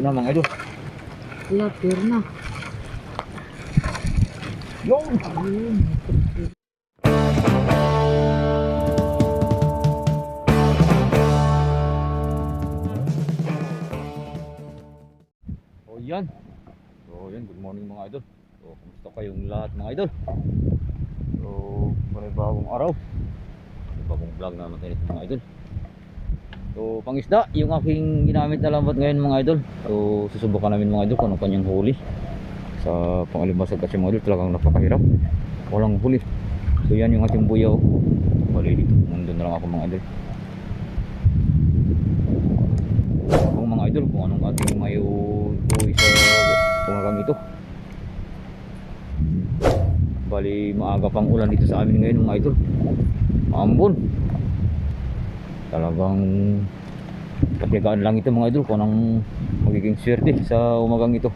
Ito na mga idol. Wala, pero na. Yung! Ayun. O yan. So yan, good morning mga idol. So kumusta kayong lahat mga idol? So panibagong araw. Panibagong vlog na natin mga idol. So pangisda, yung aking ginamit na lambat ngayon mga idol. So susubukan namin mga idol kung ano kanyang huli. Sa pangalibasag kasi mga idol talagang napakahirap. Walang huli. So yan yung ating buyaw. Bali dito, nandun na lang ako mga idol. Kung mga idol kung anong ating may uwi sa umagang ito. Bali maaga pang ulan dito sa amin ngayon mga idol. Ambon. Talagang patiyagaan lang ito mga idol kung anong magiging swerte sa umagang ito.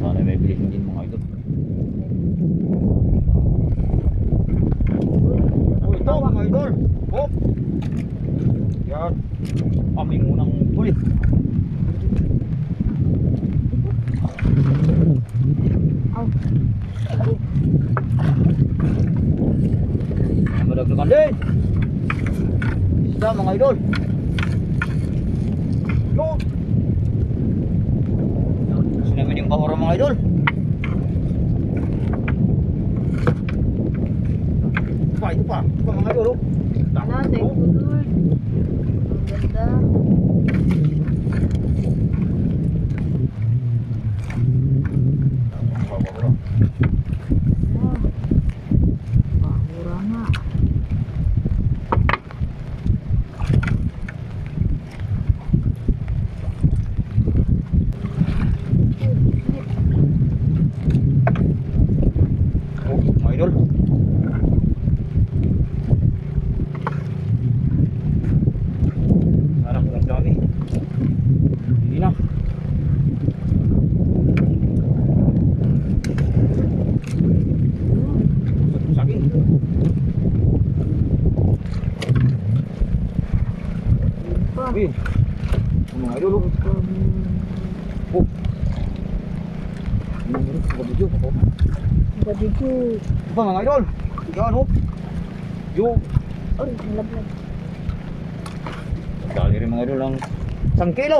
Sana may bilihin din mga idol. Oh, ito mga idol. Oh. Yan. Aming unang huli. Aw. Ang madagdagan din. Isda mga idol. Yo. Kasi namin yung bahura mga idol. Pa, ito pa. Ito pa mga idol. oh. Wala, thank you Lord. Ang ganda. Bahura. Ah. Bahura nga. Oh, mga idol. Harap lang dami. Hindi na. Saging. Pa. Win. Mga idol. oh. Oh. Ano? Sa video. Ako. Gabi ko. Ito mga idol. Yan oh. Yung Ay, nalaglag. Dali rin mga idol ang isang kilo.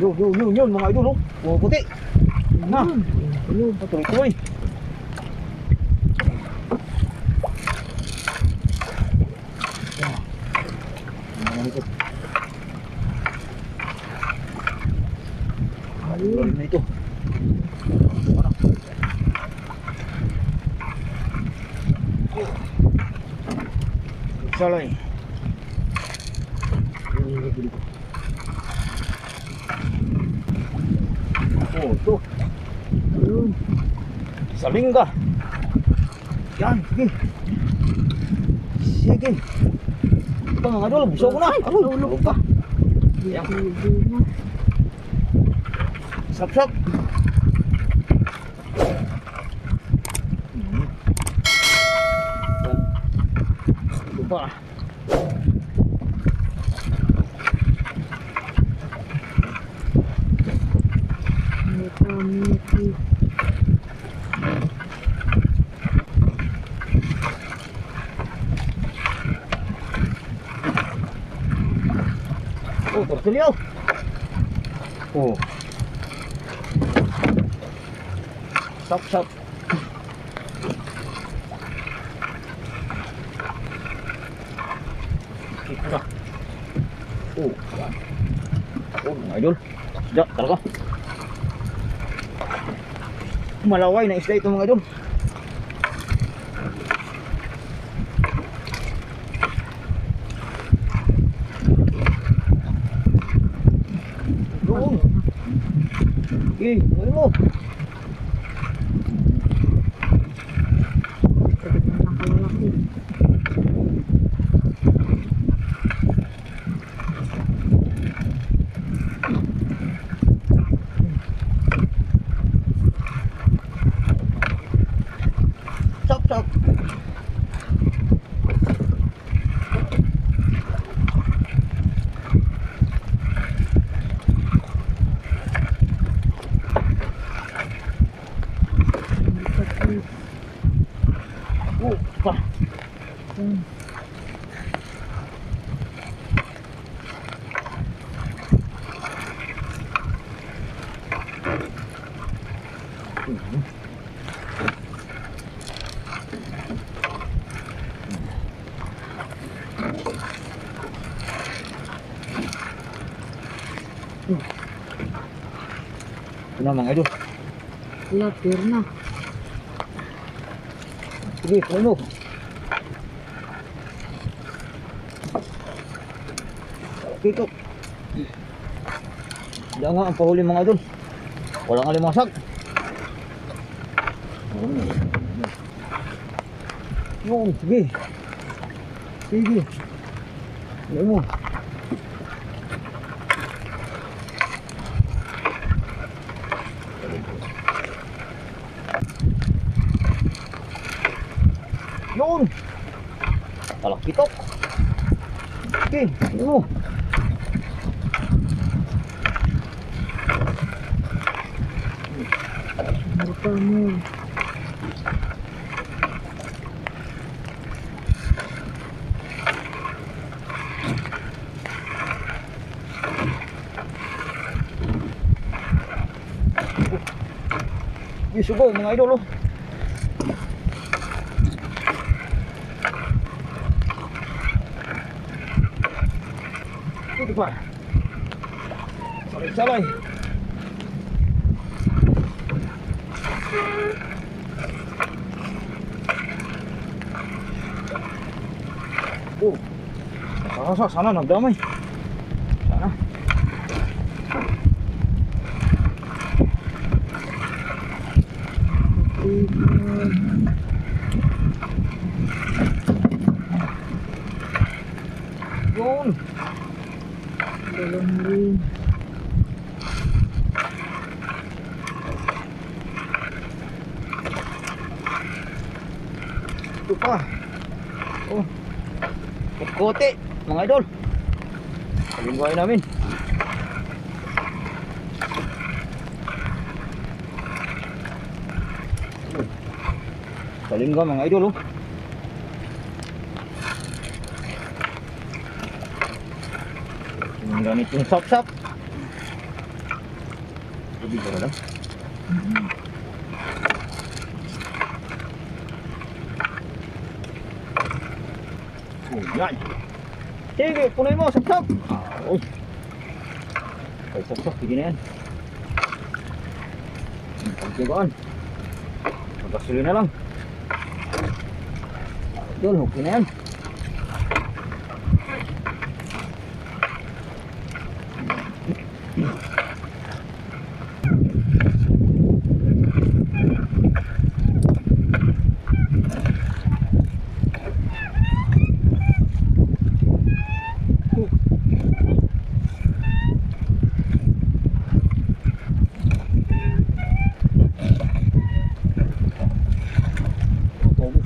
Yun, yun, yun, yun, mga idol, oh. Puro puti. Na, Ayun. Ayun. patuloy-tuloy. Yan. Ang mga ito. Ayun na ito. Ano? Salay. Oh, ito. Ayun. Salingga. Yan, sige. Sige. Ito mga idol, busaw ko na. Ay, ulog pa. Yan. Ayun na. Sap, sap. Ito pa. Mika, Miki. Oh, tortilyo. Oh. Sap. Ito. Oh, yan. Oh, mga idol. Isda, talaga. Malaway na isda ito mga idol. Doon. Sige, kunin mo. Sakit na nakalalaki. Chop, chop. Sakit. Pa. Hmm. Ito na mga idol. Wala, pure na. Sige, kunin mo. Kiko. Diyan nga ang pahuli mga idol. Walang alimasag. Yun, sige. Sige. Kunin mo. Yun! Talakitok! Sige, ano mo? Marta mo. Sige, sugo mga idol oh. Dito pa. Salay-salay. Oh. Nakakasa, sana nagdamay. Sana. Na. Yun. Dalang rin. Ito pa. Oh. Kote, mga idol. Palingwain namin. Palingga mga idol oh. Ganit yung sap-sap. Tubig na lang. Oh, yan. Sige, punoy mo, sap-sap. Uy. Ay, sap-sap, sige na yan. Pagkigaan. Magkasuli na lang. Yun, okay na yan.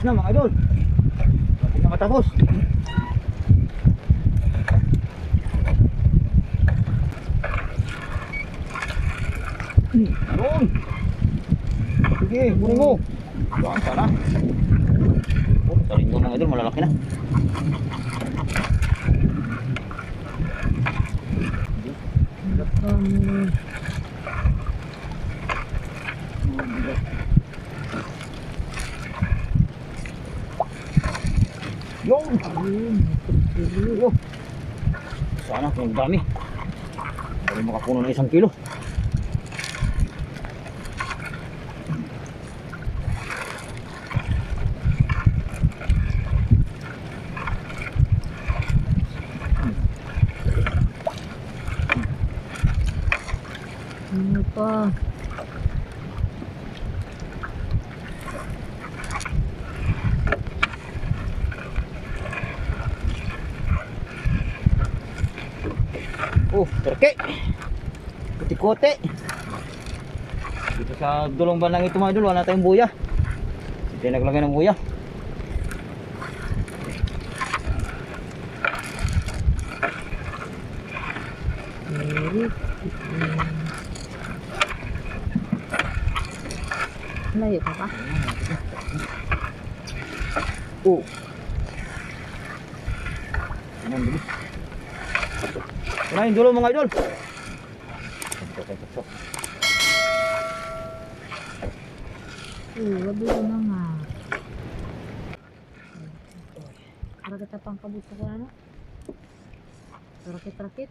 Na mga idol. Hindi na matapos. Doon. Sige, kunin mo. Doon sana. Oh, sarin mo mga idol, malalaki na. Marta mo. Yun. Ayun. Pagpili. Yo. Sana kung dami. Dali makapuno ng isang kilo. Ano? Perke. Kuti-kote. Dito sa dulong bandang ito mga idol, wala tayong buya. Hindi naglagay ng buya. Layo pa pa. Oh. Ayan, bilis. Na yung dulo mga idol. Ko na nga. Para kita pang kabut ko ano? Rakit-rakit.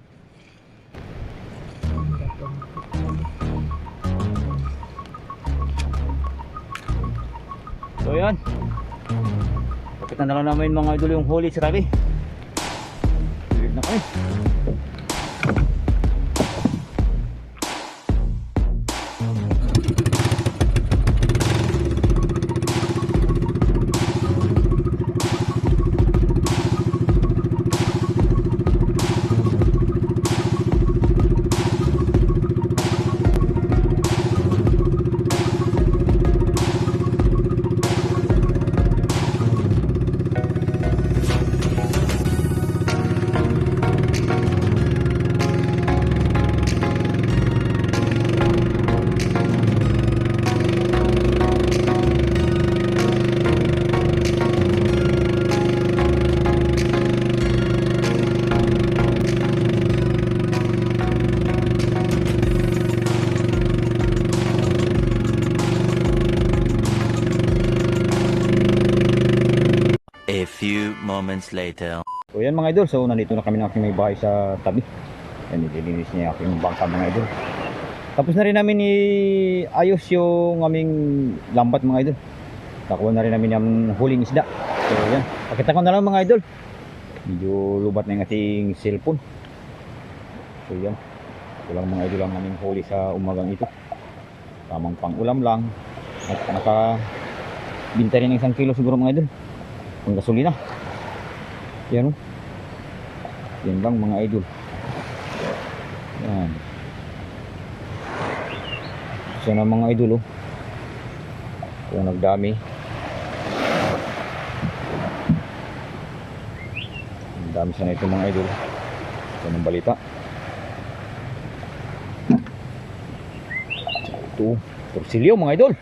So yan. Kapitan na lang namin mga idol yung huli si Rabi. Na kami. Moments later. So yan mga idol, so nandito na kami ng aking may bahay sa tabi. Yan, nililinis niya aking bangka mga idol. Tapos na rin namin i-ayos yung aming lambat mga idol. Nakuha na rin namin yung huling isda. So yan, pakita ko na lang mga idol. Medyo lubat na yung ating cellphone. So yan, ito lang mga idol ang aming huli sa umagang ito. Tamang pang ulam lang. At naka binta rin ng isang kilo siguro mga idol. Ang gasolina. Yan o. Yan lang mga idol. Yan. Isa na mga idol oh. Kung nagdami. Ang dami sana ito mga idol. Ito ng balita. Ito. Torsilyo mga idol.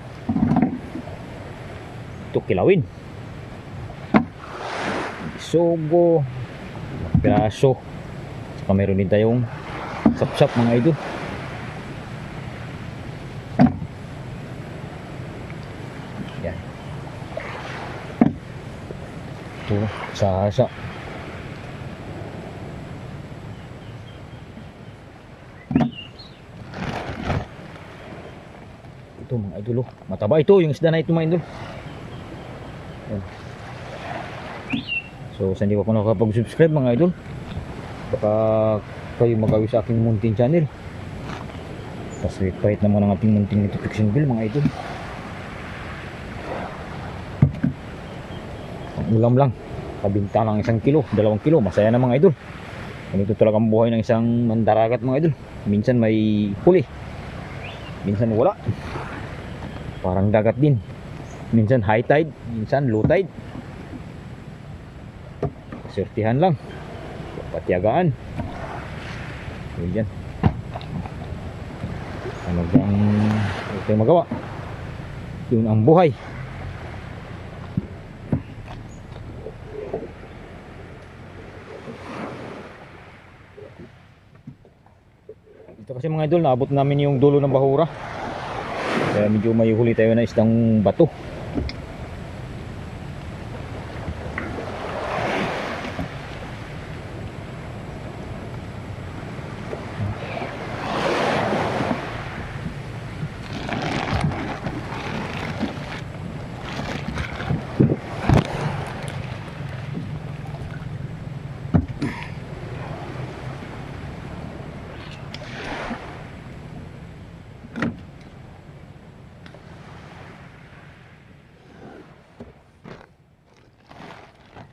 Ito kilawin. Sogo. Piraso. Saka meron din tayong sapsap mga idol. Yan. Ito, sasa. Ito mga idol, oh. mataba ito yung isda na ito mga idol. Yan. So sa hindi pa po nakakapag-subscribe mga idol, baka kayo magawi sa aking munting channel. Tapos kahit naman ang ating munting notification bell mga idol. Ang ulam lang, kabinta lang isang kilo, dalawang kilo, masaya na mga idol. Ganito talaga ang buhay ng isang mandaragat mga idol. Minsan may huli, minsan wala. Parang dagat din. Minsan high tide, minsan low tide. Sertihan lang. Patiyagaan. So yan. Ano bang ano tayong magawa? Yun ang buhay. Ito kasi mga idol, naabot namin yung dulo ng bahura. Kaya medyo may huli tayo na isang bato.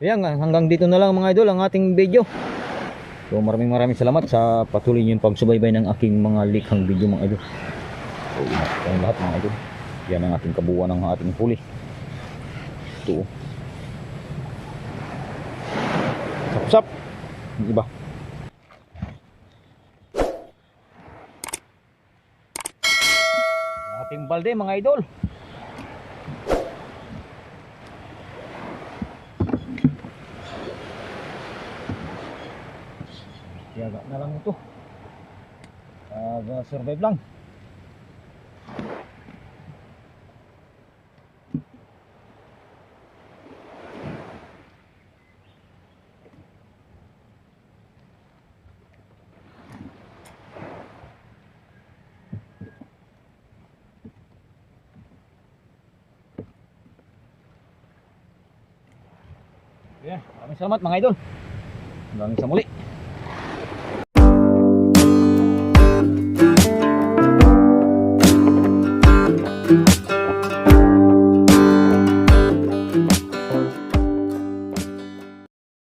Ayan, hanggang dito na lang mga idol ang ating video. So maraming maraming salamat sa patuloy niyong pagsubaybay ng aking mga likhang video mga idol. So tayong lahat mga idol. Yan ang ating kabuuan ng ating huli. Ito. Sap-sap. Yung iba. Ang ating balde mga idol. Na lang ito. Uh, survive lang. Yeah, maraming salamat mga idol. Hanggang sa muli.